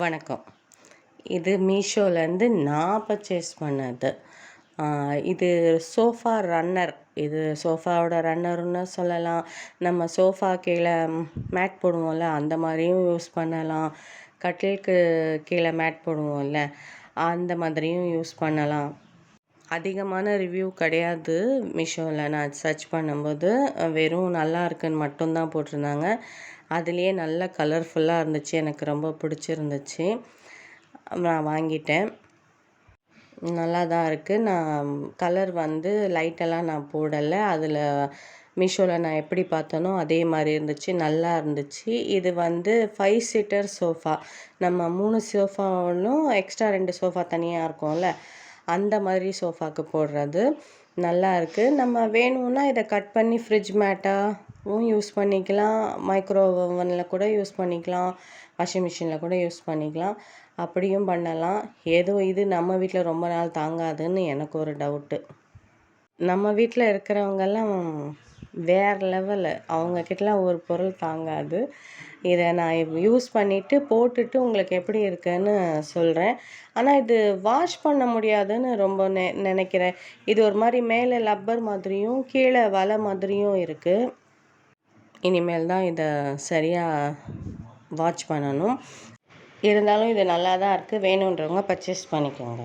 வணக்கம். இது மீஷோலேருந்து நான் பர்ச்சேஸ் பண்ணது. இது சோஃபா ரன்னர் இது சோஃபாவோட ரன்னர்னு சொல்லலாம். நம்ம சோஃபா கீழே மேட் போடுவோம்ல அந்த மாதிரியும் யூஸ் பண்ணலாம். கட்டிலுக்கு கீழே மேட் போடுவோம்ல அந்த மாதிரியும் யூஸ் பண்ணலாம். அதிகமான ரிவ்யூ கிடையாது மீஷோவில் நான் சர்ச் பண்ணும்போது வெறும் நல்லா இருக்குன்னு மட்டும்தான் போட்டிருந்தாங்க. அதுலேயே நல்ல கலர்ஃபுல்லாக இருந்துச்சு. எனக்கு ரொம்ப பிடிச்சிருந்துச்சு. நான் வாங்கிட்டேன். நல்லா தான் இருக்குது நான் கலர் வந்து லைட்டெல்லாம் நான் போடலை. அதில் மீஷோவில் நான் எப்படி பார்த்தனோ அதே மாதிரி இருந்துச்சு. நல்லா இருந்துச்சு. இது வந்து ஃபைவ் சீட்டர் சோஃபா நம்ம மூணு சோஃபாவிலும் எக்ஸ்ட்ரா ரெண்டு சோஃபா தனியாக இருக்கும்ல. அந்த மாதிரி சோஃபாக்கு போடுறது. நல்லா இருக்குது நம்ம வேணும்னா இதை கட் பண்ணி ஃப்ரிட்ஜ் மேட்டாகவும் யூஸ் பண்ணிக்கலாம். மைக்ரோ ஓவனில் கூட யூஸ் பண்ணிக்கலாம். வாஷிங் மிஷினில் கூட யூஸ் பண்ணிக்கலாம். அப்படியும் பண்ணலாம். ஏதோ இது நம்ம வீட்டில் ரொம்ப நாள் தாங்காதுன்னு எனக்கு ஒரு டவுட்டு நம்ம வீட்டில் இருக்கிறவங்கெல்லாம் வேற லெவலு அவங்கக்கிட்டலாம் ஒரு பொருள் தாங்காது. இதை நான் யூஸ் பண்ணிவிட்டு போட்டுட்டு உங்களுக்கு எப்படி இருக்குன்னு சொல்கிறேன் ஆனால் இது வாஷ் பண்ண முடியாதுன்னு ரொம்ப நெ நினைக்கிறேன். இது ஒரு மாதிரி மேலே லப்பர் மாதிரியும் கீழே வலை மாதிரியும் இருக்குது இனிமேல் தான் இதை சரியாக வாட்ச் பண்ணணும். இருந்தாலும் இது நல்லா தான் இருக்குது வேணுன்றவங்க பர்ச்சேஸ் பண்ணிக்கோங்க.